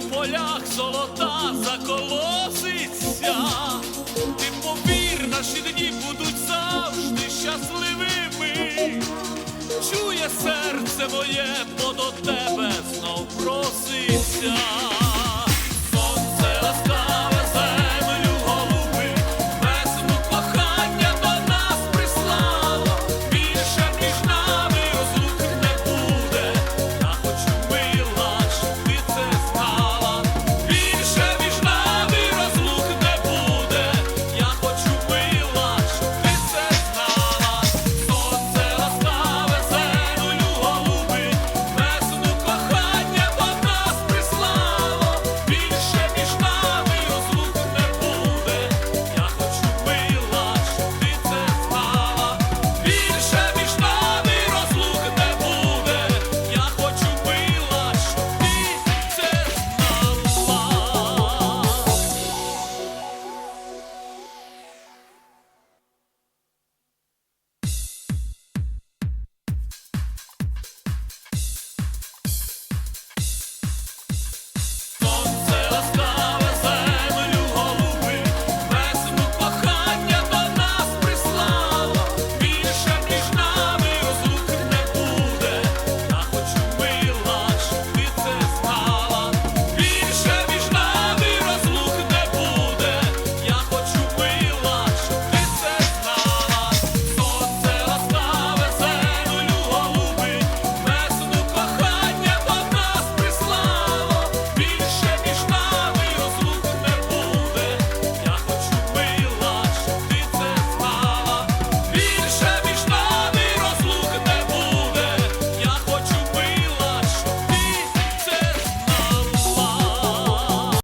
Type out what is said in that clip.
в полях золота заколоситься. Ти повір, наші дні будуть завжди щасливими. Чує серце моє